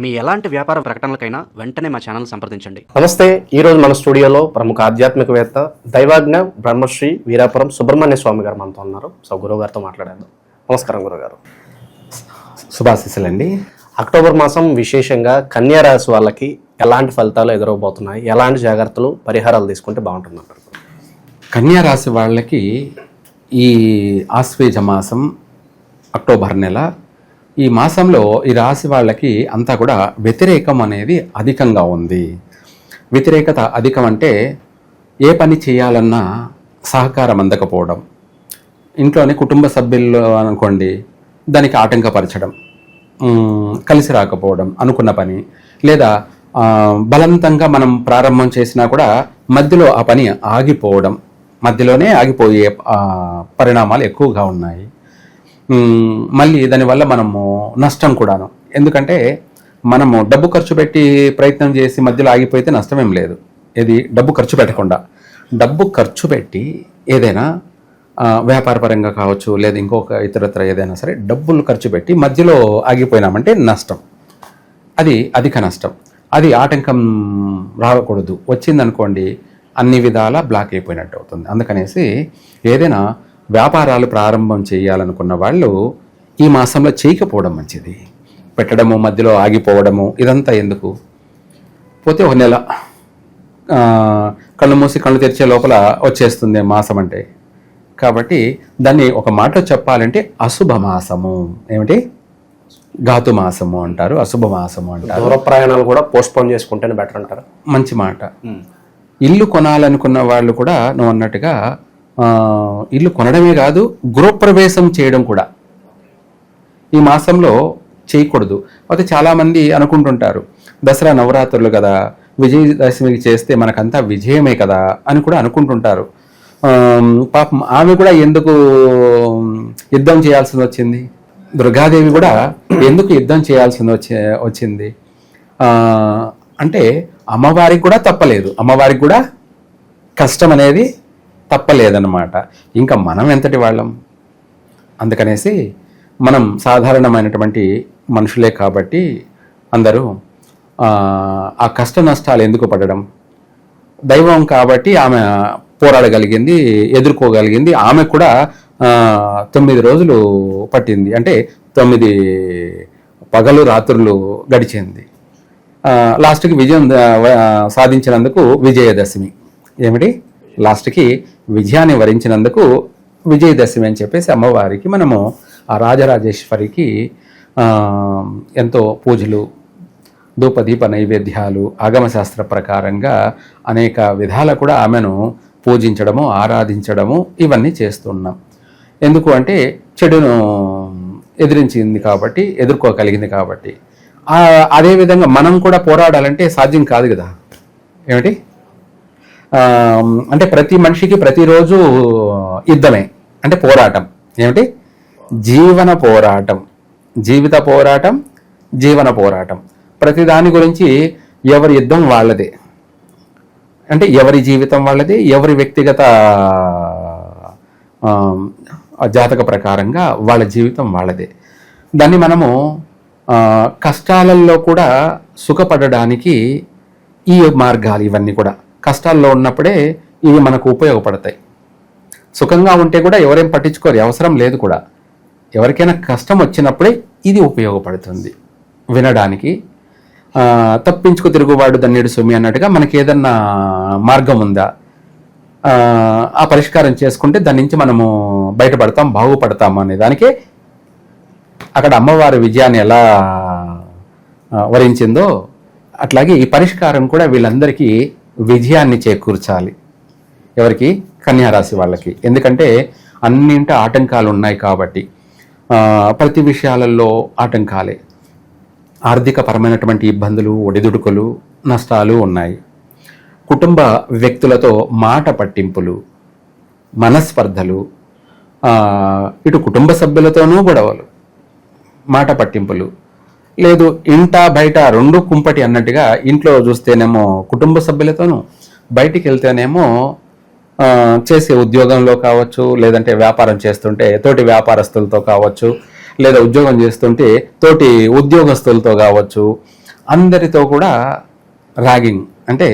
మీ ఎలాంటి వ్యాపార ప్రకటనలకైనా వెంటనే మా ఛానల్ సంప్రదించండి. నమస్తే ఈ రోజు మన స్టూడియోలో ప్రముఖ ఆధ్యాత్మికవేత్త దైవాజ్ఞ బ్రహ్మశ్రీ వీరాపురం సుబ్రహ్మణ్య స్వామి గారు మనతో ఉన్నారు. సో గురువు గారితో మాట్లాడేద్దాం. నమస్కారం గురుగారు శుభాశీస్సులండి. అక్టోబర్ మాసం విశేషంగా కన్యా రాశి వాళ్ళకి ఎలాంటి ఫలితాలు ఎదురవబోతున్నాయి? ఎలాంటి జాగ్రత్తలు పరిహారాలు తీసుకుంటే బాగుంటుందంటారు? కన్యా రాశి వాళ్ళకి ఈ ఆశ్వేజ మాసం అక్టోబర్ నెల ఈ మాసంలో ఈ రాశి వాళ్ళకి అంతా కూడా వ్యతిరేకం అనేది అధికంగా ఉంది. వ్యతిరేకత అధికం అంటే ఏ పని చేయాలన్నా సహకారం అందకపోవడం. ఇంట్లోని కుటుంబ సభ్యులు అనుకోండి దానికి ఆటంకపరచడం కలిసి రాకపోవడం అనుకున్న పని లేదా బలవంతంగా మనం ప్రారంభం చేసినా కూడా మధ్యలో ఆ పని ఆగిపోవడం. మధ్యలోనే ఆగిపోయే పరిణామాలు ఎక్కువగా ఉన్నాయి. మళ్ళీ దానివల్ల మనము నష్టం కూడాను. ఎందుకంటే మనము డబ్బు ఖర్చు పెట్టి ప్రయత్నం చేసి మధ్యలో ఆగిపోతే నష్టమేం లేదు. ఇది డబ్బు ఖర్చు పెట్టకుండా. డబ్బు ఖర్చు పెట్టి ఏదైనా వ్యాపారపరంగా కావచ్చు లేదా ఇంకొక ఇతరత్ర ఏదైనా సరే డబ్బులు ఖర్చు పెట్టి మధ్యలో ఆగిపోయినామంటే నష్టం. అది అధిక నష్టం. అది ఆటంకం రాకూడదు. వచ్చిందనుకోండి అన్ని విధాలా బ్లాక్ అయిపోయినట్టు అవుతుంది. అందుకనేసి ఏదైనా వ్యాపారాలు ప్రారంభం చేయాలనుకున్న వాళ్ళు ఈ మాసంలో చేయకపోవడం మంచిది. పెట్టడము మధ్యలో ఆగిపోవడము ఇదంతా ఎందుకు? పోతే ఒక నెల కళ్ళు మూసి కళ్ళు తెరిచే లోపల వచ్చేస్తుంది మాసం అంటే. కాబట్టి దాన్ని ఒక మాటలో చెప్పాలంటే అశుభ మాసము. ఏమిటి? ఘాతు మాసము అంటారు అశుభ మాసము అంటారు. దూర ప్రయాణాలు కూడా పోస్ట్ పోన్ చేసుకుంటేనే బెటర్ అంటారు? మంచి మాట. ఇల్లు కొనాలనుకున్న వాళ్ళు కూడా నువ్వు అన్నట్టుగా ఇల్లు కొనడమే కాదు గృహప్రవేశం చేయడం కూడా. ఈ మాసంలో చేయకూడదు. అయితే చాలామంది అనుకుంటుంటారు దసరా నవరాత్రులు కదా విజయదశమికి చేస్తే మనకంతా విజయమే కదా అని కూడా అనుకుంటుంటారు. పాపం ఆమె కూడా ఎందుకు యుద్ధం చేయాల్సి వచ్చింది? దుర్గాదేవి కూడా ఎందుకు యుద్ధం చేయాల్సి వచ్చి వచ్చింది? అంటే అమ్మవారికి కూడా తప్పలేదు. అమ్మవారికి కూడా కష్టం అనేది తప్పలేదన్నమాట. ఇంకా మనం ఎంతటి వాళ్ళం? అందుకనేసి మనం సాధారణమైనటువంటి మనుషులే కాబట్టి అందరూ ఆ, కష్ట నష్టాలు ఎందుకు పడడం? దైవం కాబట్టి ఆమె పోరాడగలిగింది ఎదుర్కోగలిగింది. ఆమె కూడా తొమ్మిది రోజులు పట్టింది. అంటే తొమ్మిది పగలు రాత్రులు గడిచింది. లాస్ట్కి విజయం సాధించినందుకు విజయదశమి. ఏమిటి? లాస్ట్కి విజయాన్ని వరించినందుకు విజయదశమి అని చెప్పేసి అమ్మవారికి మనము ఆ రాజరాజేశ్వరికి ఎంతో పూజలు ధూపదీప నైవేద్యాలు ఆగమశాస్త్ర ప్రకారంగా అనేక విధాల కూడా ఆమెను పూజించడము ఆరాధించడము ఇవన్నీ చేస్తున్నాం. ఎందుకు అంటే చెడును ఎదిరించింది కాబట్టి ఎదుర్కోగలిగింది కాబట్టి. అదేవిధంగా మనం కూడా పోరాడాలంటే సాధ్యం కాదు కదా. ఏమిటి? అంటే ప్రతి మనిషికి ప్రతిరోజు యుద్ధమే అంటే పోరాటం. ఏమిటి? జీవన పోరాటం. జీవిత పోరాటం జీవన పోరాటం. ప్రతి దాని గురించి ఎవరి యుద్ధం వాళ్ళదే. అంటే ఎవరి జీవితం వాళ్ళది ఎవరి వ్యక్తిగత జాతక ప్రకారంగా వాళ్ళ జీవితం వాళ్ళదే. దాన్ని మనము కష్టాలలో కూడా సుఖపడడానికి ఈ మార్గాలు ఇవన్నీ కూడా. కష్టాల్లో ఉన్నప్పుడే ఇవి మనకు ఉపయోగపడతాయి. సుఖంగా ఉంటే కూడా ఎవరేం పట్టించుకోరు అవసరం లేదు కూడా. ఎవరికైనా కష్టం వచ్చినప్పుడే ఇది ఉపయోగపడుతుంది. వినడానికి. తప్పించుకు తిరుగువాడు దన్నేడు సుమి అన్నట్టుగా మనకి ఏదన్నా మార్గం ఉందా? ఆ, పరిష్కారం చేసుకుంటే దాని నుంచి మనము బయటపడతాం బాగుపడతాం అనే దానికే అక్కడ అమ్మవారి విజయాన్ని ఎలా వరించిందో అట్లాగే ఈ పరిష్కారం కూడా వీళ్ళందరికీ విజయాన్ని చేకూర్చాలి. ఎవరికి? కన్యారాశి వాళ్ళకి. ఎందుకంటే అన్నింట ఆటంకాలు ఉన్నాయి కాబట్టి ప్రతి విషయాలలో ఆటంకాలే. ఆర్థిక పరమైనటువంటి ఇబ్బందులు ఒడిదుడుకులు నష్టాలు ఉన్నాయి. కుటుంబ వ్యక్తులతో మాట పట్టింపులు మనస్పర్ధలు ఇటు కుటుంబ సభ్యులతోనూ గొడవలు మాట పట్టింపులు లేదు ఇంట బయట రెండు కుంపటి అన్నట్టుగా ఇంట్లో చూస్తేనేమో కుటుంబ సభ్యులతోనూ బయటికి వెళ్తేనేమో చేసే ఉద్యోగంలో కావచ్చు లేదంటే వ్యాపారం చేస్తుంటే తోటి వ్యాపారస్తులతో కావచ్చు లేదా ఉద్యోగం చేస్తుంటే తోటి ఉద్యోగస్తులతో కావచ్చు అందరితో కూడా ర్యాగింగ్ అంటే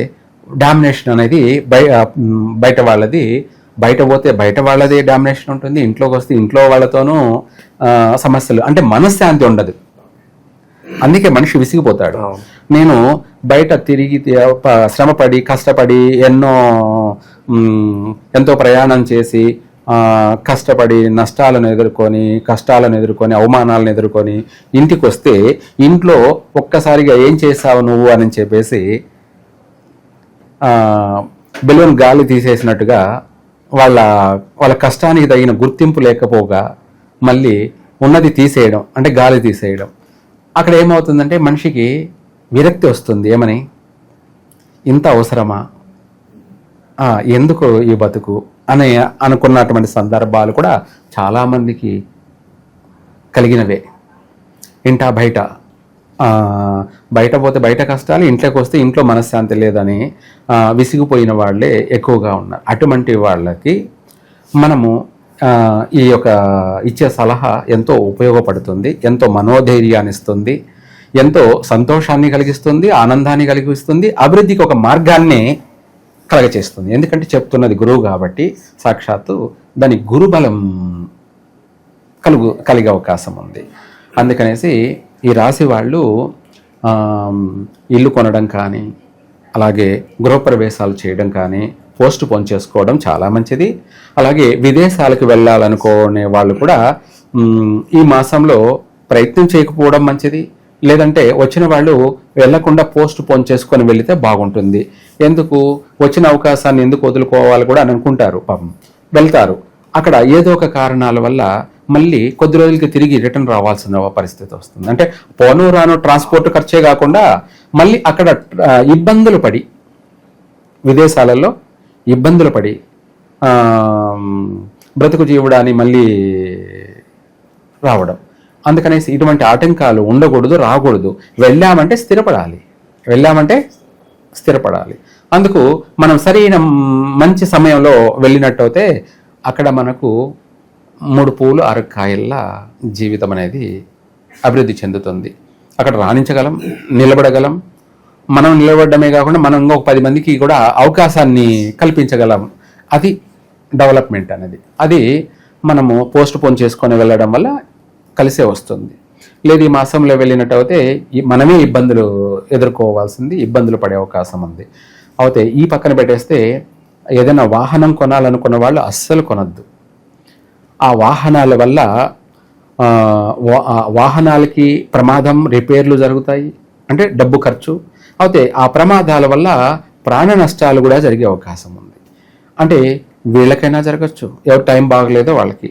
డామినేషన్ అనేది బయ బయట వాళ్ళది బయట పోతే బయట వాళ్ళది డామినేషన్ ఉంటుంది ఇంట్లోకి వస్తే ఇంట్లో వాళ్ళతోనూ సమస్యలు. అంటే మనశ్శాంతి ఉండదు. అందుకే మనిషి విసిగిపోతాడు. నేను బయట తిరిగి శ్రమపడి కష్టపడి ఎన్నో ఎంతో ప్రయాణం చేసి కష్టపడి నష్టాలను ఎదుర్కొని కష్టాలను ఎదుర్కొని అవమానాలను ఎదుర్కొని ఇంటికి వస్తే ఇంట్లో ఒక్కసారిగా ఏం చేసావు నువ్వు అని చెప్పేసి బెలూన్ గాలి తీసేసినట్టుగా వాళ్ళ వాళ్ళ కష్టానికి తగిన గుర్తింపు లేకపోగా మళ్ళీ ఉన్నది తీసేయడం అంటే గాలి తీసేయడం అక్కడ ఏమవుతుందంటే మనిషికి విరక్తి వస్తుంది. ఏమని? ఇంత అవసరమా? ఎందుకు ఈ బతుకు? అని అనుకున్నటువంటి సందర్భాలు కూడా చాలామందికి కలిగినవే. ఇంటా బయట. బయట పోతే బయట కష్టాలు ఇంట్లోకి వస్తే ఇంట్లో మనశ్శాంతి లేదని విసిగిపోయిన వాళ్ళే ఎక్కువగా ఉన్నారు. అటువంటి వాళ్ళకి మనము ఈ యొక్క ఇచ్చే సలహా ఎంతో ఉపయోగపడుతుంది ఎంతో మనోధైర్యాన్ని ఇస్తుంది ఎంతో సంతోషాన్ని కలిగిస్తుంది ఆనందాన్ని కలిగిస్తుంది అభివృద్ధికి ఒక మార్గాన్ని కలగచేస్తుంది. ఎందుకంటే చెప్తున్నది గురువు కాబట్టి సాక్షాత్తు దాని గురుబలం కలుగు కలిగే అవకాశం ఉంది. అందుకనేసి ఈ రాశి వాళ్ళు ఇల్లు కొనడం కానీ అలాగే గృహప్రవేశాలు చేయడం కానీ పోస్ట్ పోన్ చేసుకోవడం చాలా మంచిది. అలాగే విదేశాలకు వెళ్ళాలనుకునే వాళ్ళు కూడా ఈ మాసంలో ప్రయత్నం చేయకపోవడం మంచిది. లేదంటే వచ్చిన వాళ్ళు వెళ్ళకుండా పోస్ట్ పోన్ చేసుకొని వెళితే బాగుంటుంది. ఎందుకు? వచ్చిన అవకాశాన్ని ఎందుకు వదులుకోవాలి కూడా అని అనుకుంటారు. పాపం వెళ్తారు. అక్కడ ఏదో ఒక కారణాల వల్ల మళ్ళీ కొద్ది రోజులకి తిరిగి రిటర్న్ రావాల్సిన పరిస్థితి వస్తుంది. అంటే పోను రాను ట్రాన్స్పోర్ట్ ఖర్చే కాకుండా మళ్ళీ అక్కడ ఇబ్బందులు పడి విదేశాలలో ఇబ్బందులు పడి బ్రతుకు జీవుడాన్ని మళ్ళీ రావడం. అందుకనేసి ఇటువంటి ఆటంకాలు ఉండకూడదు రాకూడదు. వెళ్ళామంటే స్థిరపడాలి. వెళ్ళామంటే స్థిరపడాలి. అందుకు మనం సరైన మంచి సమయంలో వెళ్ళినట్టయితే అక్కడ మనకు మూడు పూలు ఆరు కాయల్లా జీవితం అనేది అభివృద్ధి చెందుతుంది. అక్కడ రాణించగలం నిలబడగలం మనం నిలబడమే కాకుండా మనం ఇంకొక పది మందికి కూడా అవకాశాన్ని కల్పించగలం. అది డెవలప్మెంట్ అనేది. అది మనము పోస్ట్ పోన్ చేసుకొని వెళ్ళడం వల్ల కలిసే వస్తుంది. లేదు ఈ మాసంలో వెళ్ళినట్టయితే ఈ- మనమే ఇబ్బందులు ఎదుర్కోవాల్సింది ఇబ్బందులు పడే అవకాశం ఉంది. అయితే ఈ పక్కన పెట్టేస్తే ఏదైనా వాహనం కొనాలనుకున్న వాళ్ళు అస్సలు కొనద్దు. ఆ వాహనాల వల్ల వా- వాహనాలకి ప్రమాదం రిపేర్లు జరుగుతాయి. అంటే డబ్బు ఖర్చు అయితే ఆ ప్రమాదాల వల్ల ప్రాణ నష్టాలు కూడా జరిగే అవకాశం ఉంది. అంటే వీళ్ళకైనా జరగచ్చు. ఎవరి టైం బాగలేదో వాళ్ళకి.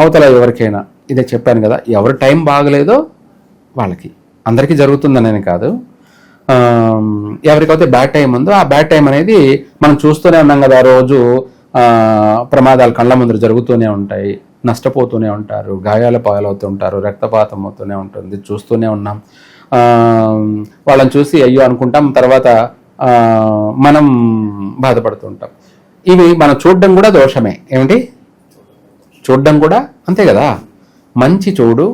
అవతల ఎవరికైనా. ఇదే చెప్పాను కదా ఎవరు టైం బాగలేదో వాళ్ళకి. అందరికీ జరుగుతుందనే కాదు. ఎవరికైతే బ్యాడ్ టైం ఉందో ఆ బ్యాడ్ టైం అనేది మనం చూస్తూనే ఉన్నాం కదా రోజు. ప్రమాదాలు కళ్ళ ముందు జరుగుతూనే ఉంటాయి. నష్టపోతూనే ఉంటారు. గాయాల పాలవుతూ ఉంటారు రక్తపాతం అవుతూనే ఉంటుంది. చూస్తూనే ఉన్నాం. వాళ్ళని చూసి అయ్యో అనుకుంటాం తర్వాత మనం బాధపడుతుంటాం. ఇవి మనం చూడడం కూడా దోషమే ఏమిటి? చూడడం కూడా అంతే కదా. మంచి చూడు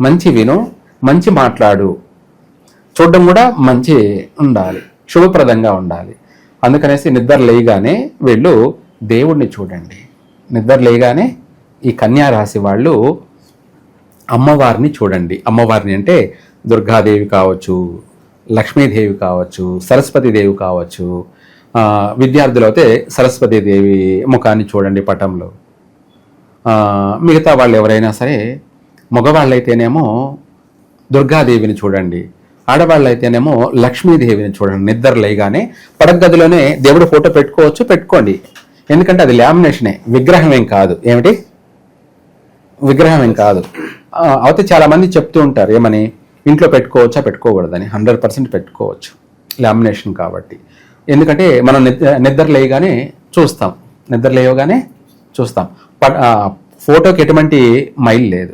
మంచి విను మంచి మాట్లాడు. చూడడం కూడా మంచి ఉండాలి శుభప్రదంగా ఉండాలి. అందుకనేసి నిద్ర లేయగానే వీళ్ళు దేవుణ్ణి చూడండి. నిద్ర లేయగానే ఈ కన్యా రాశి వాళ్ళు అమ్మవారిని చూడండి. అమ్మవారిని అంటే దుర్గాదేవి కావచ్చు లక్ష్మీదేవి కావచ్చు సరస్వతీదేవి కావచ్చు విద్యార్థులు అయితే సరస్వతీదేవి ముఖాన్ని చూడండి పటంలో. మిగతా వాళ్ళు ఎవరైనా సరే మగవాళ్ళైతేనేమో దుర్గాదేవిని చూడండి. ఆడవాళ్ళైతేనేమో లక్ష్మీదేవిని చూడండి. నిద్ర లేగానే పడగదిలోనే దేవుడు ఫోటో పెట్టుకోవచ్చు పెట్టుకోండి. ఎందుకంటే అది లామినేషనే విగ్రహం ఏం కాదు. ఏమిటి? విగ్రహం ఏం కాదు. అయితే చాలామంది చెప్తూ ఉంటారు ఏమని? ఇంట్లో పెట్టుకోవచ్చా పెట్టుకోకూడదని? హండ్రెడ్ పర్సెంట్ పెట్టుకోవచ్చు. లామినేషన్ కాబట్టి. ఎందుకంటే మనం నిద్ర నిద్ర లేయగానే చూస్తాం. నిద్ర లేవగానే చూస్తాం. ప- ఆ, ఫోటోకి ఎటువంటి మైల్ లేదు.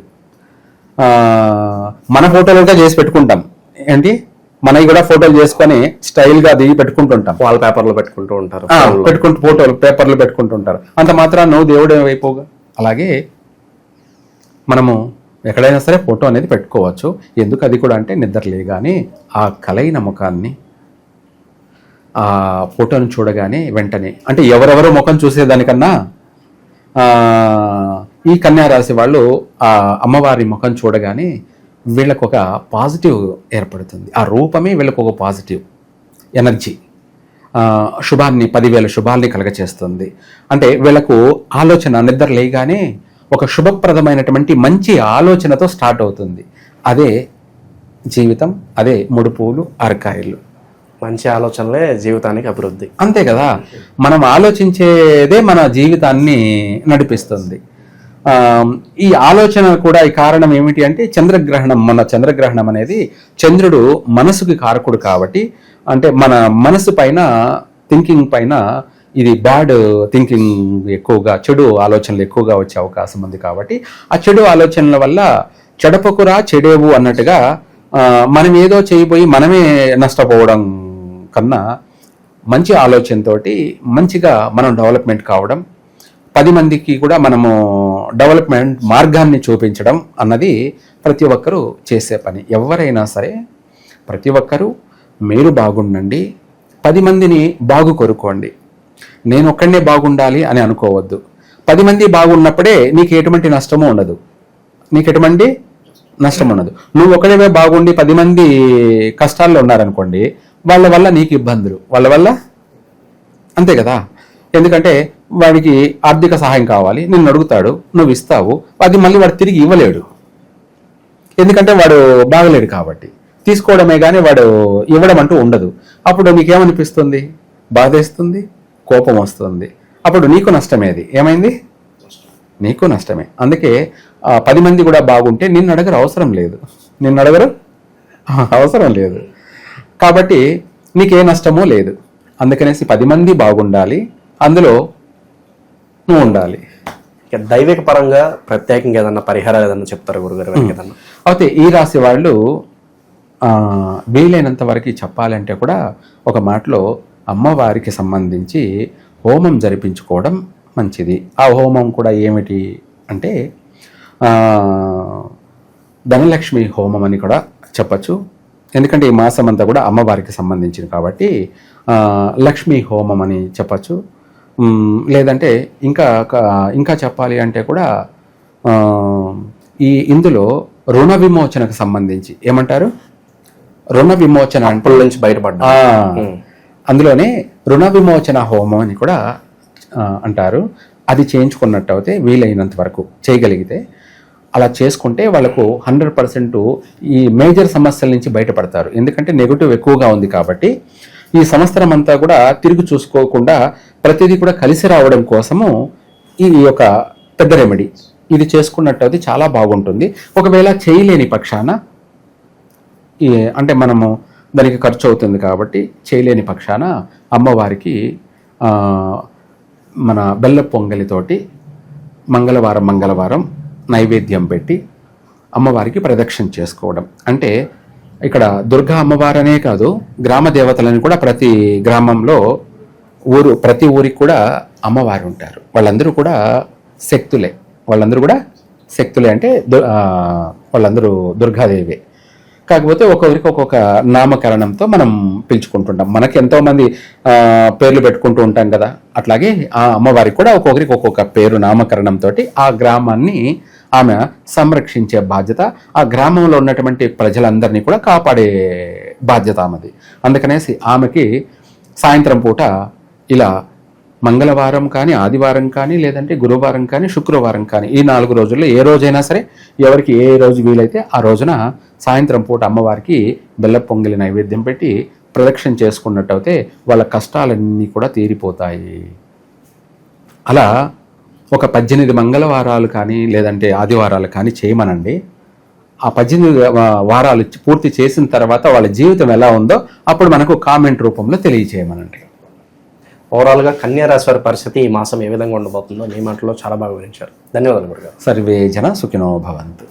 మన ఫోటోలు కూడా చేసి పెట్టుకుంటాం. ఏంటి? మనవి కూడా ఫోటోలు చేసుకొని స్టైల్గా దిగి పెట్టుకుంటుంటాం. వాల్ పేపర్లో పెట్టుకుంటూ ఉంటారు. పెట్టుకుంటూ ఫోటోలు పేపర్లు పెట్టుకుంటుంటారు. అంత మాత్రం నువ్వు దేవుడు అయిపోగా అలాగే మనము ఎక్కడైనా సరే ఫోటో అనేది పెట్టుకోవచ్చు. ఎందుకు అది కూడా అంటే నిద్ర కానీ ఆ కలైన ముఖాన్ని ఆ ఫోటోను చూడగానే వెంటనే అంటే ఎవరెవరో ముఖం చూసేదానికన్నా ఈ కన్యా రాశి వాళ్ళు ఆ అమ్మవారి ముఖం చూడగానే వీళ్ళకు ఒక పాజిటివ్ ఏర్పడుతుంది. ఆ రూపమే వీళ్ళకు ఒక పాజిటివ్ ఎనర్జీ. శుభాన్ని పదివేల శుభాల్ని కలగచేస్తుంది. అంటే వీళ్ళకు ఆలోచన నిద్ర లేగానే ఒక శుభప్రదమైనటువంటి మంచి ఆలోచనతో స్టార్ట్ అవుతుంది. అదే జీవితం అదే ముడుపులు అరకాయలు. మంచి ఆలోచనలే జీవితానికి అభివృద్ధి. అంతే కదా? మనం ఆలోచించేదే మన జీవితాన్ని నడిపిస్తుంది. ఆ, ఈ ఆలోచన కూడా ఈ కారణం ఏమిటి అంటే చంద్రగ్రహణం. మన చంద్రగ్రహణం అనేది చంద్రుడు మనసుకి కారకుడు కాబట్టి అంటే మన మనసు పైన థింకింగ్ పైన ఇది బ్యాడ్ థింకింగ్ ఎక్కువగా చెడు ఆలోచనలు ఎక్కువగా వచ్చే అవకాశం ఉంది కాబట్టి ఆ చెడు ఆలోచనల వల్ల చెడపకురా చెడేవు అన్నట్టుగా మనం ఏదో చేయబోయి మనమే నష్టపోవడం కన్నా మంచి ఆలోచనతోటి మంచిగా మనం డెవలప్మెంట్ కావడం పది మందికి కూడా మనము డెవలప్మెంట్ మార్గాన్ని చూపించడం అన్నది ప్రతి ఒక్కరూ చేసే పని. ఎవరైనా సరే ప్రతి ఒక్కరూ మీరు బాగుండండి పది మందిని బాగు కొరుకోండి. నేను ఒక్కడనే బాగుండాలి అని అనుకోవద్దు. పది మంది బాగున్నప్పుడే నీకు ఎటువంటి నష్టము ఉండదు. నీకు ఎటువంటి నష్టం ఉండదు. నువ్వు ఒకడే బాగుండి పది మంది కష్టాల్లో ఉన్నారనుకోండి వాళ్ళ వల్ల నీకు ఇబ్బందులు. వాళ్ళ వల్ల? అంతే కదా? ఎందుకంటే వాడికి ఆర్థిక సహాయం కావాలి నిన్ను అడుగుతాడు నువ్వు ఇస్తావు అది మళ్ళీ వాడు తిరిగి ఇవ్వలేడు. ఎందుకంటే వాడు బాగలేడు కాబట్టి. తీసుకోవడమే కానీ వాడు ఇవ్వడం అంటూ ఉండదు. అప్పుడు నీకేమనిపిస్తుంది? బాధేస్తుంది? కోపం వస్తుంది. అప్పుడు నీకు నష్టమేది. ఏమైంది? నీకు నష్టమే. అందుకే పది మంది కూడా బాగుంటే నిన్ను అడగరు అవసరం లేదు. నిన్ను అడగరు? అవసరం లేదు. కాబట్టి నీకే నష్టమూ లేదు. అందుకనేసి పది మంది బాగుండాలి. అందులో నువ్వు ఉండాలి. దైవిక పరంగా ప్రత్యేకంగా ఏదన్నా పరిహారాలు ఏదన్నా చెప్తారు గురుగారు? ఏదన్నా? అయితే ఈ రాశి వాళ్ళు వీలైనంత వరకు చెప్పాలంటే కూడా ఒక మాటలో అమ్మవారికి సంబంధించి హోమం జరిపించుకోవడం మంచిది. ఆ హోమం కూడా ఏమిటి అంటే ధనలక్ష్మి హోమం అని కూడా చెప్పచ్చు. ఎందుకంటే ఈ మాసం అంతా కూడా అమ్మవారికి సంబంధించింది కాబట్టి లక్ష్మీ హోమం అని చెప్పచ్చు. లేదంటే ఇంకా ఇంకా చెప్పాలి అంటే కూడా ఈ ఇందులో రుణ విమోచనకు సంబంధించి ఏమంటారు? రుణ విమోచన అంటే నుంచి బయటపడ్డా. అందులోనే రుణ విమోచన హోమం అని కూడా అంటారు. అది చేయించుకున్నట్టు అయితే వీలైనంత వరకు చేయగలిగితే అలా చేసుకుంటే వాళ్ళకు హండ్రెడ్ పర్సెంట్ ఈ మేజర్ సమస్యల నుంచి బయటపడతారు. ఎందుకంటే నెగటివ్ ఎక్కువగా ఉంది కాబట్టి ఈ సంవత్సరం అంతా కూడా తిరిగి చూసుకోకుండా ప్రతిదీ కూడా కలిసి రావడం కోసము ఈ యొక్క పెద్ద రెమెడీ. ఇది చేసుకున్నట్టు అయితే చాలా బాగుంటుంది. ఒకవేళ చేయలేని పక్షాన ఈ అంటే మనము దానికి ఖర్చు అవుతుంది కాబట్టి చేయలేని పక్షాన అమ్మవారికి మన బెల్ల పొంగలితోటి మంగళవారం మంగళవారం నైవేద్యం పెట్టి అమ్మవారికి ప్రదక్షిణ చేసుకోవడం. అంటే ఇక్కడ దుర్గా అమ్మవారనే కాదు గ్రామ దేవతలని కూడా ప్రతి గ్రామంలో ఊరు ప్రతి ఊరికి కూడా అమ్మవారు ఉంటారు. వాళ్ళందరూ కూడా శక్తులే. వాళ్ళందరూ కూడా శక్తులే అంటే దు- వాళ్ళందరూ దుర్గాదేవే. కాకపోతే ఒక్కొక్కరికి ఒక్కొక్క నామకరణంతో మనం పిలుచుకుంటుంటాం మనకి ఎంతో మంది పేర్లు పెట్టుకుంటూ ఉంటాం కదా. అట్లాగే ఆ అమ్మవారికి కూడా ఒక్కొక్కరికి ఒక్కొక్క పేరు నామకరణంతో ఆ గ్రామాన్ని ఆమె సంరక్షించే బాధ్యత ఆ గ్రామంలో ఉన్నటువంటి ప్రజలందరినీ కూడా కాపాడే బాధ్యత ఆమెది. అందుకనేసి ఆమెకి సాయంత్రం పూట ఇలా మంగళవారం కానీ ఆదివారం కానీ లేదంటే గురువారం కానీ శుక్రవారం కానీ ఈ నాలుగు రోజుల్లో ఏ రోజైనా సరే ఎవరికి ఏ రోజు వీలైతే ఆ రోజున సాయంత్రం పూట అమ్మవారికి బెల్ల పొంగిలి నైవేద్యం పెట్టి ప్రదక్షిణ చేసుకున్నట్టయితే వాళ్ళ కష్టాలన్నీ కూడా తీరిపోతాయి. అలా ఒక పద్దెనిమిది మంగళవారాలు కానీ లేదంటే ఆదివారాలు కానీ చేయమనండి. ఆ పద్దెనిమిది వారాలు పూర్తి చేసిన తర్వాత వాళ్ళ జీవితం ఎలా ఉందో అప్పుడు మనకు కామెంట్ రూపంలో తెలియచేయమనండి. ఓవరాల్గా కన్యా రాశి వారి పరిస్థితి ఈ మాసం ఏ విధంగా ఉండబోతుందో మీ మాటలో చాలా బాగా వివరించారు. ధన్యవాదాలు గురుగారు. సర్వే జన సుఖినో భవంతు.